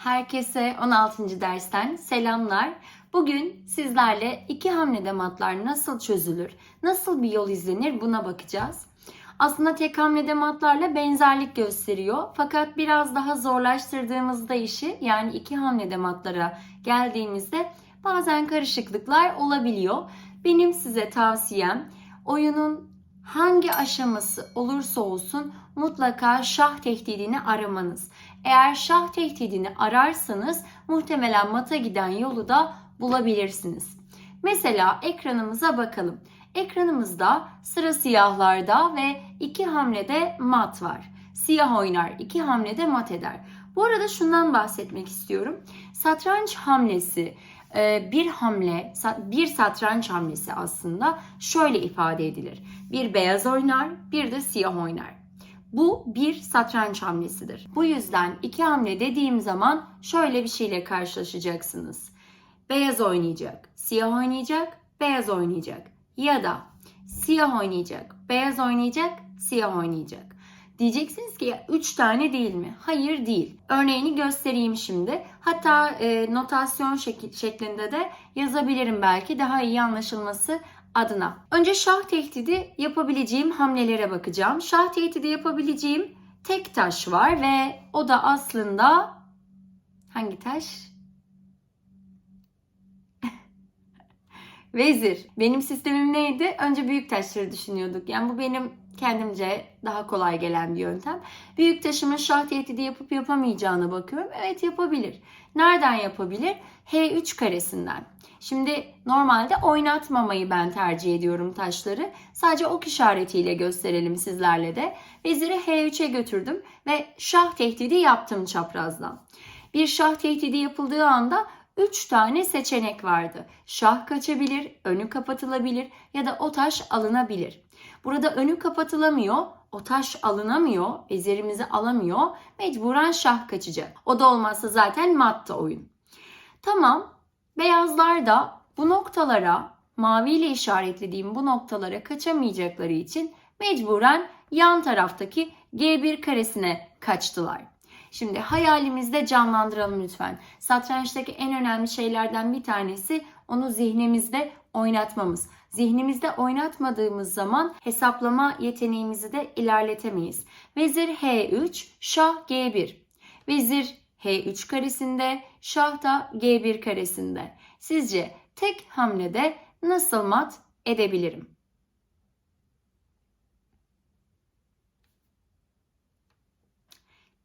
Herkese 16. dersten selamlar. Bugün sizlerle iki hamlede matlar nasıl çözülür, nasıl bir yol izlenir buna bakacağız. Aslında tek hamlede matlarla benzerlik gösteriyor. Fakat biraz daha zorlaştırdığımızda işi yani iki hamlede matlara geldiğimizde bazen karışıklıklar olabiliyor. Benim size tavsiyem oyunun hangi aşaması olursa olsun mutlaka şah tehdidini aramanız. Eğer şah tehdidini ararsanız muhtemelen mata giden yolu da bulabilirsiniz. Mesela ekranımıza bakalım. Ekranımızda sıra siyahlarda ve iki hamlede mat var. Siyah oynar, iki hamlede mat eder. Bu arada şundan bahsetmek istiyorum. Satranç hamlesi bir hamle, bir satranç hamlesi aslında şöyle ifade edilir. Bir beyaz oynar, bir de siyah oynar. Bu bir satranç hamlesidir. Bu yüzden iki hamle dediğim zaman şöyle bir şeyle karşılaşacaksınız. Beyaz oynayacak, siyah oynayacak, beyaz oynayacak. Ya da siyah oynayacak, beyaz oynayacak, siyah oynayacak. Diyeceksiniz ki ya 3 tane değil mi? Hayır değil. Örneğini göstereyim şimdi. Hatta e, notasyon şekil, şeklinde de yazabilirim belki daha iyi anlaşılması adına. Önce şah tehdidi yapabileceğim hamlelere bakacağım. Şah tehdidi yapabileceğim tek taş var ve o da aslında hangi taş? Vezir. Benim sistemim neydi? Önce büyük taşları düşünüyorduk. Yani bu benim kendimce daha kolay gelen bir yöntem. Büyük taşımın şah tehdidi yapıp yapamayacağına bakıyorum. Evet yapabilir. Nereden yapabilir? H3 karesinden. Şimdi normalde oynatmamayı ben tercih ediyorum taşları. Sadece ok işaretiyle gösterelim sizlerle de. Veziri H3'e götürdüm ve şah tehdidi yaptım çaprazdan. Bir şah tehdidi yapıldığı anda 3 tane seçenek vardı. Şah kaçabilir, önü kapatılabilir ya da o taş alınabilir. Burada önü kapatılamıyor, o taş alınamıyor, vezirimizi alamıyor. Mecburen şah kaçacak. O da olmazsa zaten matta oyun. Tamam, beyazlar da bu noktalara, mavi ile işaretlediğim bu noktalara kaçamayacakları için mecburen yan taraftaki G1 karesine kaçtılar. Şimdi hayalimizde canlandıralım lütfen. Satrançtaki en önemli şeylerden bir tanesi onu zihnimizde oynatmamız. Zihnimizde oynatmadığımız zaman hesaplama yeteneğimizi de ilerletemeyiz. Vezir H3, Şah G1. Vezir H3 karesinde, Şah da G1 karesinde. Sizce tek hamlede nasıl mat edebilirim?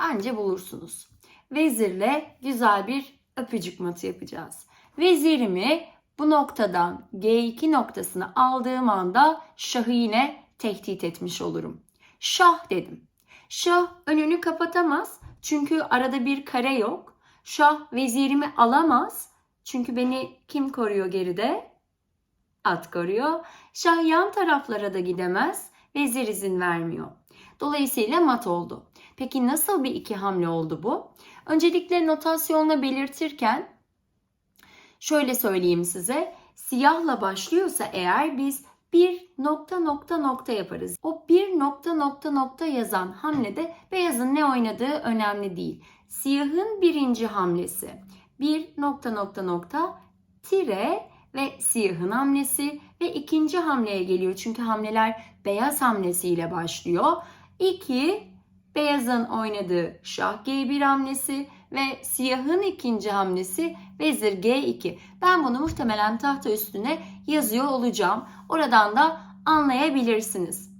Bence bulursunuz. Vezirle güzel bir öpücük matı yapacağız. Vezirimi bu noktadan G2 noktasını aldığım anda şahı yine tehdit etmiş olurum. Şah dedim. Şah önünü kapatamaz çünkü arada bir kare yok. Şah vezirimi alamaz çünkü beni kim koruyor geride? At koruyor. Şah yan taraflara da gidemez. Vezir izin vermiyor. Dolayısıyla mat oldu. Peki nasıl bir iki hamle oldu bu? Öncelikle notasyonla belirtirken şöyle söyleyeyim size. Siyahla başlıyorsa eğer biz bir nokta nokta nokta yaparız. O bir nokta nokta nokta yazan hamlede beyazın ne oynadığı önemli değil. Siyahın birinci hamlesi bir nokta nokta nokta tire ve siyahın hamlesi ve ikinci hamleye geliyor. Çünkü hamleler beyaz hamlesiyle başlıyor. 2 beyazın oynadığı şah G1 hamlesi ve siyahın ikinci hamlesi vezir G2. Ben bunu muhtemelen tahta üstüne yazıyor olacağım. Oradan da anlayabilirsiniz.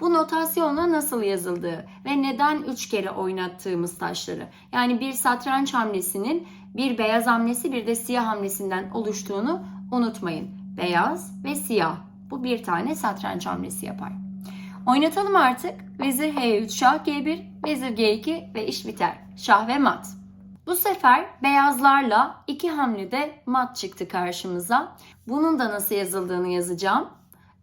Bu notasyonla nasıl yazıldığı ve neden 3 kere oynattığımız taşları. Yani bir satranç hamlesinin bir beyaz hamlesi bir de siyah hamlesinden oluştuğunu unutmayın. Beyaz ve siyah. Bu bir tane satranç hamlesi yapar. Oynatalım artık. Vezir H3, Şah G1, Vezir G2 ve iş biter. Şah ve mat. Bu sefer beyazlarla iki hamlede mat çıktı karşımıza. Bunun da nasıl yazıldığını yazacağım.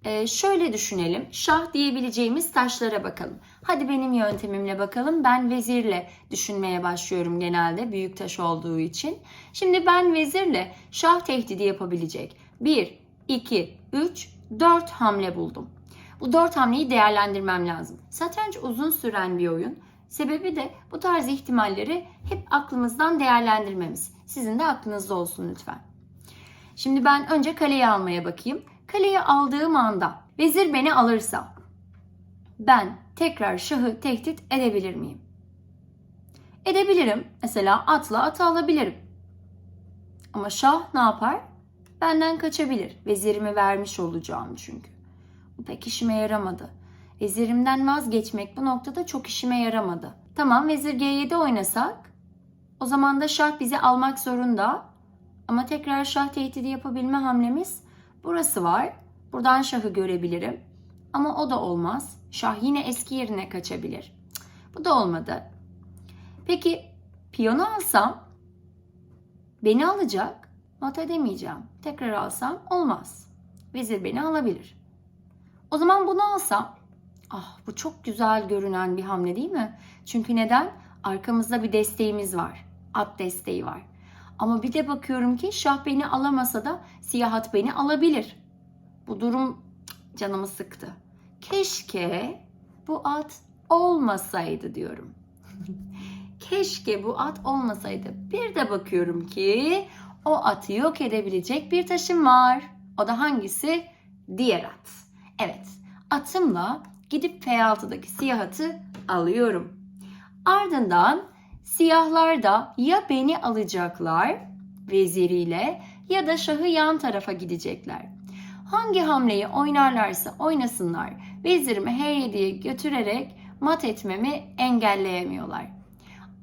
Ee, şöyle düşünelim. Şah diyebileceğimiz taşlara bakalım. Hadi benim yöntemimle bakalım. Ben vezirle düşünmeye başlıyorum genelde büyük taş olduğu için. Şimdi ben vezirle şah tehdidi yapabilecek 1, 2, 3, 4 hamle buldum. Bu dört hamleyi değerlendirmem lazım. Satranç uzun süren bir oyun Sebebi de bu tarz ihtimalleri hep aklımızdan değerlendirmemiz. Sizin de aklınızda olsun lütfen. Şimdi ben önce kaleyi almaya bakayım. Kaleyi aldığım anda vezir beni alırsa ben tekrar şahı tehdit edebilir miyim? Edebilirim. Mesela atla atı alabilirim. Ama şah ne yapar? Benden kaçabilir. Vezirimi vermiş olacağım çünkü. Pek işime yaramadı. Vezirimden vazgeçmek bu noktada çok işime yaramadı. Tamam vezir G7 oynasak o zaman da şah bizi almak zorunda. Ama tekrar şah tehdidi yapabilme hamlemiz burası var. Buradan şahı görebilirim. Ama o da olmaz. Şah yine eski yerine kaçabilir. Bu da olmadı. Peki piyonu alsam beni alacak. Mat edemeyeceğim. Tekrar alsam olmaz. Vezir beni alabilir. O zaman bunu alsam ah bu çok güzel görünen bir hamle değil mi? Çünkü neden? Arkamızda bir desteğimiz var. At desteği var. Ama bir de bakıyorum ki şah beni alamasa da siyah at beni alabilir. Bu durum canımı sıktı. Keşke bu at olmasaydı diyorum. Keşke bu at olmasaydı. Bir de bakıyorum ki o atı yok edebilecek bir taşım var. O da hangisi? Diğer at. Evet, atımla gidip F6'daki siyah atı alıyorum. Ardından siyahlar da ya beni alacaklar veziriyle ya da şahı yan tarafa gidecekler. Hangi hamleyi oynarlarsa oynasınlar vezirimi H7'ye götürerek mat etmemi engelleyemiyorlar.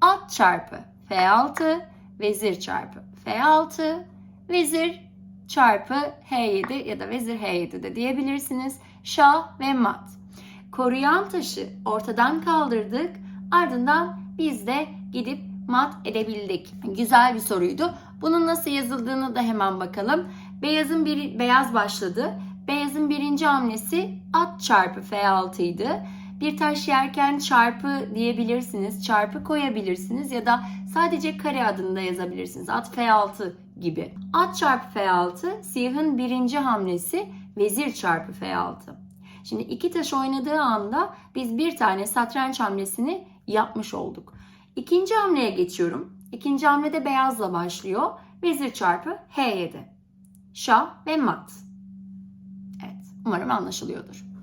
At çarpı F6, vezir çarpı F6, vezir çarpı H7 ya da vezir H7 de diyebilirsiniz. Şah ve mat. Koruyan taşı ortadan kaldırdık. Ardından biz de gidip mat edebildik. Güzel bir soruydu. Bunun nasıl yazıldığını da hemen bakalım. Beyazın bir beyaz başladı. Beyazın birinci hamlesi at çarpı F6 idi. Bir taş yerken çarpı diyebilirsiniz, çarpı koyabilirsiniz ya da sadece kare adında yazabilirsiniz. At F6 gibi. At çarpı F6 siyahın birinci hamlesi vezir çarpı F6. Şimdi iki taş oynadığı anda biz bir tane satranç hamlesini yapmış olduk. İkinci hamleye geçiyorum. İkinci hamlede beyazla başlıyor. Vezir çarpı H7. Şah ve mat. Evet, umarım anlaşılıyordur.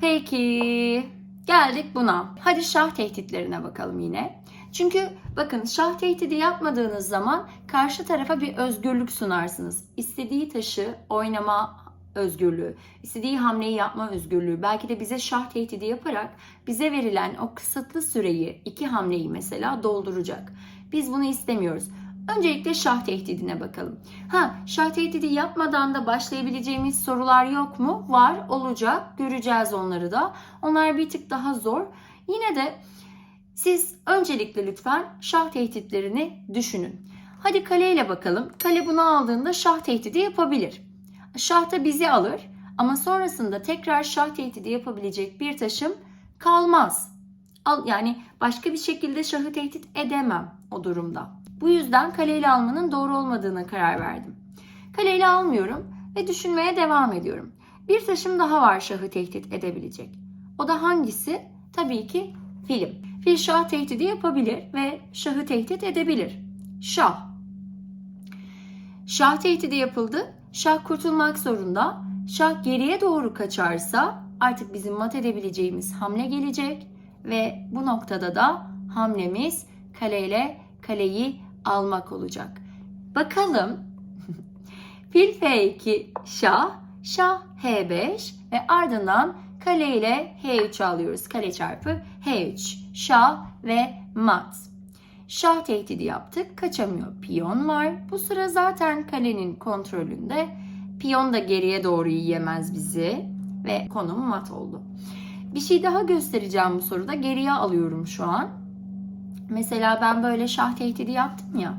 Peki, geldik buna. Hadi şah tehditlerine bakalım yine. Çünkü bakın şah tehdidi yapmadığınız zaman karşı tarafa bir özgürlük sunarsınız. İstediği taşı oynama özgürlüğü, istediği hamleyi yapma özgürlüğü, belki de bize şah tehdidi yaparak bize verilen o kısıtlı süreyi, iki hamleyi mesela dolduracak. Biz bunu istemiyoruz. Öncelikle şah tehdidine bakalım. Ha, şah tehdidi yapmadan da başlayabileceğimiz sorular yok mu? Var, olacak. Göreceğiz onları da. Onlar bir tık daha zor. Yine de siz öncelikle lütfen şah tehditlerini düşünün. Hadi kaleyle bakalım. Kale bunu aldığında şah tehdidi yapabilir. Şah da bizi alır ama sonrasında tekrar şah tehdidi yapabilecek bir taşım kalmaz. Al, yani başka bir şekilde şahı tehdit edemem o durumda. Bu yüzden kaleyle almanın doğru olmadığına karar verdim. Kaleyle almıyorum ve düşünmeye devam ediyorum. Bir taşım daha var şahı tehdit edebilecek. O da hangisi? Tabii ki film. Fil şah tehdidi yapabilir ve şahı tehdit edebilir. Şah. Şah tehdidi yapıldı. Şah kurtulmak zorunda. Şah geriye doğru kaçarsa artık bizim mat edebileceğimiz hamle gelecek ve bu noktada da hamlemiz kaleyle kaleyi almak olacak. Bakalım fil F2 şah, şah H5 ve ardından kale ile H3 alıyoruz. Kale çarpı H3. Şah ve mat. Şah tehdidi yaptık. Kaçamıyor. Piyon var. Bu sıra zaten kalenin kontrolünde. Piyon da geriye doğru yiyemez bizi. Ve konum mat oldu. Bir şey daha göstereceğim bu soruda. Geriye alıyorum şu an. Mesela ben böyle şah tehdidi yaptım ya.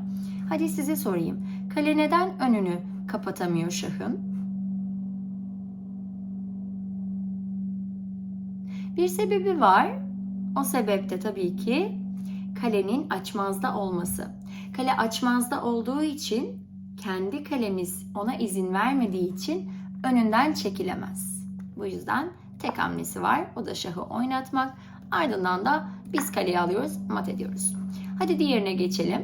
Hadi size sorayım. Kale neden önünü kapatamıyor şahın? Bir sebebi var. O sebep de tabii ki kalenin açmazda olması. Kale açmazda olduğu için kendi kalemiz ona izin vermediği için önünden çekilemez. Bu yüzden tek hamlesi var. O da şahı oynatmak. Ardından da biz kaleyi alıyoruz, mat ediyoruz. Hadi diğerine geçelim.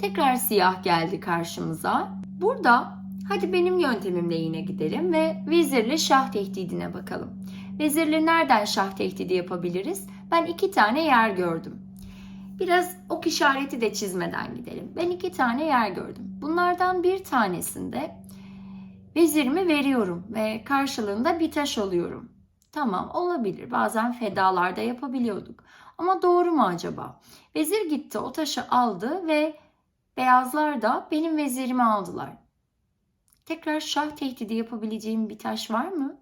Tekrar siyah geldi karşımıza. Burada hadi benim yöntemimle yine gidelim ve vezirle şah tehdidine bakalım. Vezirle nereden şah tehdidi yapabiliriz? Ben iki tane yer gördüm. Biraz ok işareti de çizmeden gidelim. Ben iki tane yer gördüm. Bunlardan bir tanesinde vezirimi veriyorum ve karşılığında bir taş alıyorum. Tamam olabilir. Bazen fedalarda yapabiliyorduk. Ama doğru mu acaba? Vezir gitti o taşı aldı ve beyazlar da benim vezirimi aldılar. Tekrar şah tehdidi yapabileceğim bir taş var mı?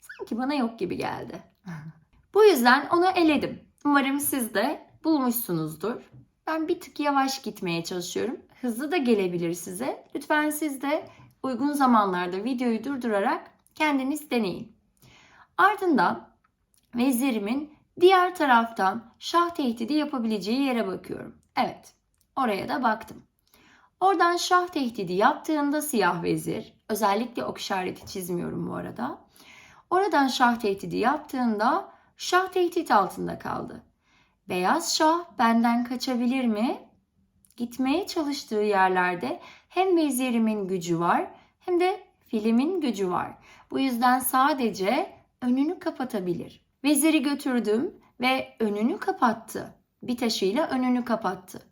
Sanki bana yok gibi geldi. Bu yüzden onu eledim. Umarım siz de bulmuşsunuzdur. Ben bir tık yavaş gitmeye çalışıyorum. Hızlı da gelebilir size. Lütfen siz de uygun zamanlarda videoyu durdurarak kendiniz deneyin. Ardından vezirimin diğer taraftan şah tehdidi yapabileceği yere bakıyorum. Evet, oraya da baktım. Oradan şah tehdidi yaptığında siyah vezir, özellikle ok işareti çizmiyorum bu arada. Oradan şah tehdidi yaptığında şah tehdit altında kaldı. Beyaz şah benden kaçabilir mi? Gitmeye çalıştığı yerlerde hem vezirimin gücü var hem de filimin gücü var. Bu yüzden sadece önünü kapatabilir. Veziri götürdüm ve önünü kapattı. Bir taşıyla önünü kapattı.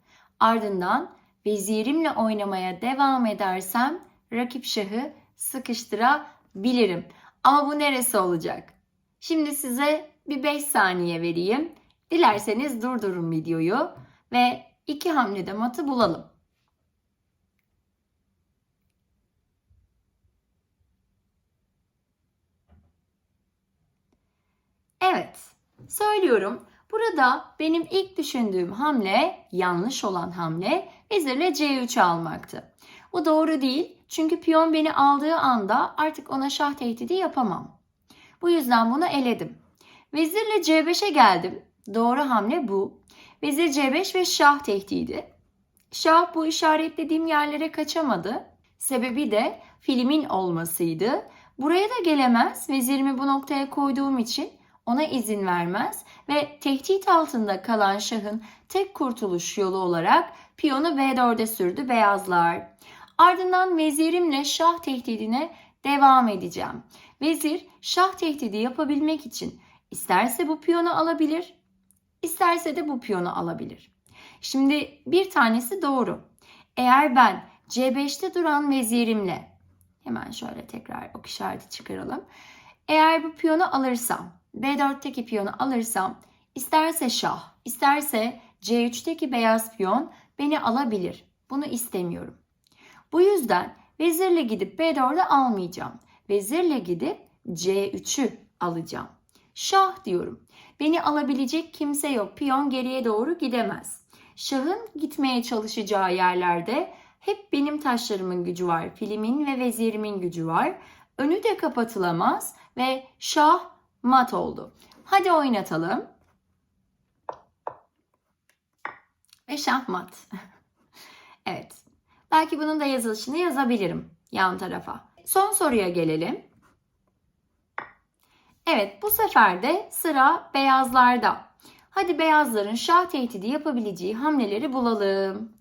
Ardından vezirimle oynamaya devam edersem rakip şahı sıkıştırabilirim. Ama bu neresi olacak? Şimdi size bir 5 saniye vereyim. Dilerseniz durdurun videoyu ve iki hamlede matı bulalım. Evet, söylüyorum. Burada benim ilk düşündüğüm hamle, yanlış olan hamle vezirle C3 almaktı. Bu doğru değil çünkü piyon beni aldığı anda artık ona şah tehdidi yapamam. Bu yüzden bunu eledim. Vezirle C5'e geldim. Doğru hamle bu. Vezir C5 ve şah tehdidi. Şah bu işaretlediğim yerlere kaçamadı. Sebebi de filimin olmasıydı. Buraya da gelemez. Vezirimi bu noktaya koyduğum için ona izin vermez ve tehdit altında kalan şahın tek kurtuluş yolu olarak piyonu B4'e sürdü beyazlar. Ardından vezirimle şah tehdidine devam edeceğim. Vezir şah tehdidi yapabilmek için isterse bu piyonu alabilir, isterse de bu piyonu alabilir. Şimdi bir tanesi doğru. Eğer ben C5'te duran vezirimle hemen şöyle tekrar ok işareti çıkaralım. Eğer bu piyonu alırsam, B4'teki piyonu alırsam isterse şah, isterse C3'teki beyaz piyon beni alabilir. Bunu istemiyorum. Bu yüzden vezirle gidip B4'e almayacağım. Vezirle gidip C3'ü alacağım. Şah diyorum. Beni alabilecek kimse yok. Piyon geriye doğru gidemez. Şahın gitmeye çalışacağı yerlerde hep benim taşlarımın gücü var. Filimin ve vezirimin gücü var. Önü de kapatılamaz ve şah mat oldu. Hadi oynatalım. Ve şah mat. evet. Belki bunun da yazılışını yazabilirim yan tarafa. Son soruya gelelim. Evet bu sefer de sıra beyazlarda. Hadi beyazların şah tehdidi yapabileceği hamleleri bulalım.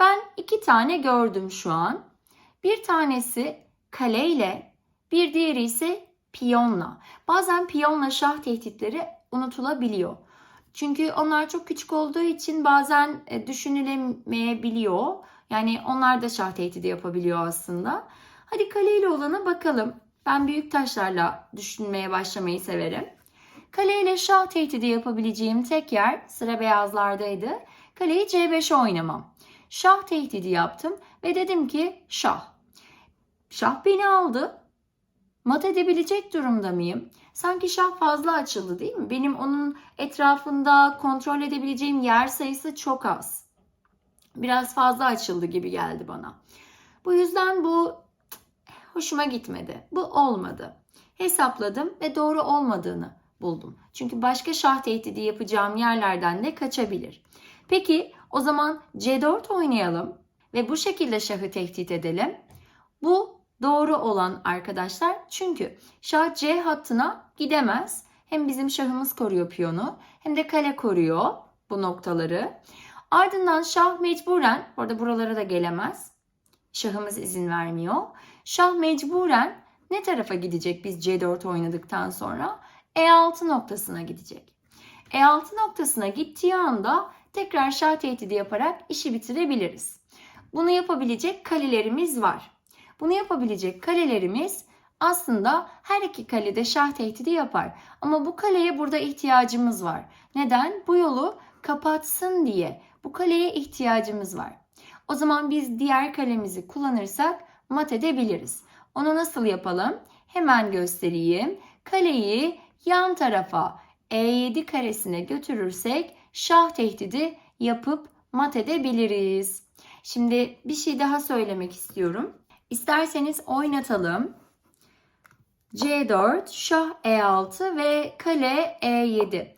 Ben iki tane gördüm şu an. Bir tanesi kaleyle, bir diğeri ise piyonla. Bazen piyonla şah tehditleri unutulabiliyor. Çünkü onlar çok küçük olduğu için bazen e, düşünülemeyebiliyor. Yani onlar da şah tehdidi yapabiliyor aslında. Hadi kaleyle olana bakalım. Ben büyük taşlarla düşünmeye başlamayı severim. Kaleyle şah tehdidi yapabileceğim tek yer sıra beyazlardaydı. Kaleyi C5'e oynamam. Şah tehdidi yaptım ve dedim ki şah. Şah beni aldı. Mat edebilecek durumda mıyım? Sanki şah fazla açıldı değil mi? Benim onun etrafında kontrol edebileceğim yer sayısı çok az. Biraz fazla açıldı gibi geldi bana. Bu yüzden bu hoşuma gitmedi. Bu olmadı. Hesapladım ve doğru olmadığını buldum. Çünkü başka şah tehdidi yapacağım yerlerden de kaçabilir. Peki o zaman C4 oynayalım ve bu şekilde şahı tehdit edelim. Bu doğru olan arkadaşlar. Çünkü şah C hattına gidemez. Hem bizim şahımız koruyor piyonu hem de kale koruyor bu noktaları. Ardından şah mecburen, orada buralara da gelemez. Şahımız izin vermiyor. Şah mecburen ne tarafa gidecek biz C4 oynadıktan sonra? E6 noktasına gidecek. E6 noktasına gittiği anda tekrar şah tehdidi yaparak işi bitirebiliriz. Bunu yapabilecek kalelerimiz var. Bunu yapabilecek kalelerimiz aslında her iki kalede şah tehdidi yapar. Ama bu kaleye burada ihtiyacımız var. Neden? Bu yolu kapatsın diye. Bu kaleye ihtiyacımız var. O zaman biz diğer kalemizi kullanırsak mat edebiliriz. Onu nasıl yapalım? Hemen göstereyim. Kaleyi yan tarafa E7 karesine götürürsek şah tehdidi yapıp mat edebiliriz. Şimdi bir şey daha söylemek istiyorum. İsterseniz oynatalım. C4, şah E6 ve kale E7.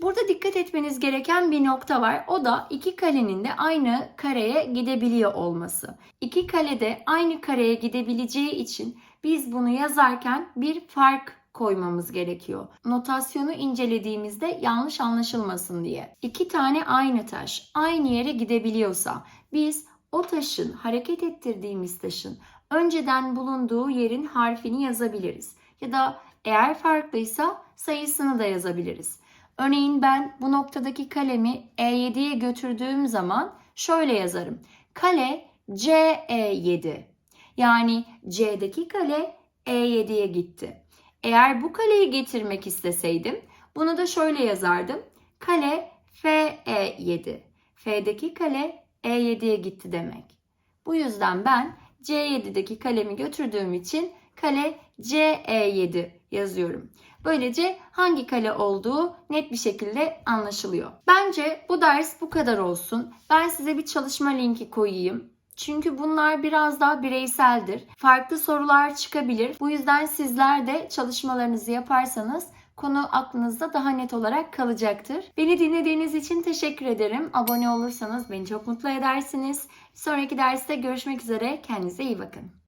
Burada dikkat etmeniz gereken bir nokta var. O da iki kalenin de aynı kareye gidebiliyor olması. İki kalede aynı kareye gidebileceği için biz bunu yazarken bir fark koymamız gerekiyor. Notasyonu incelediğimizde yanlış anlaşılmasın diye. İki tane aynı taş aynı yere gidebiliyorsa biz o taşın hareket ettirdiğimiz taşın önceden bulunduğu yerin harfini yazabiliriz. Ya da eğer farklıysa sayısını da yazabiliriz. Örneğin ben bu noktadaki kalemi E7'ye götürdüğüm zaman şöyle yazarım. Kale CE7. Yani C'deki kale E7'ye gitti. Eğer bu kaleyi getirmek isteseydim bunu da şöyle yazardım. Kale FE7. F'deki kale E7'ye gitti demek. Bu yüzden ben C7'deki kalemi götürdüğüm için kale CE7 yazıyorum. Böylece hangi kale olduğu net bir şekilde anlaşılıyor. Bence bu ders bu kadar olsun. Ben size bir çalışma linki koyayım. Çünkü bunlar biraz daha bireyseldir. Farklı sorular çıkabilir. Bu yüzden sizler de çalışmalarınızı yaparsanız konu aklınızda daha net olarak kalacaktır. Beni dinlediğiniz için teşekkür ederim. Abone olursanız beni çok mutlu edersiniz. Sonraki derste görüşmek üzere. Kendinize iyi bakın.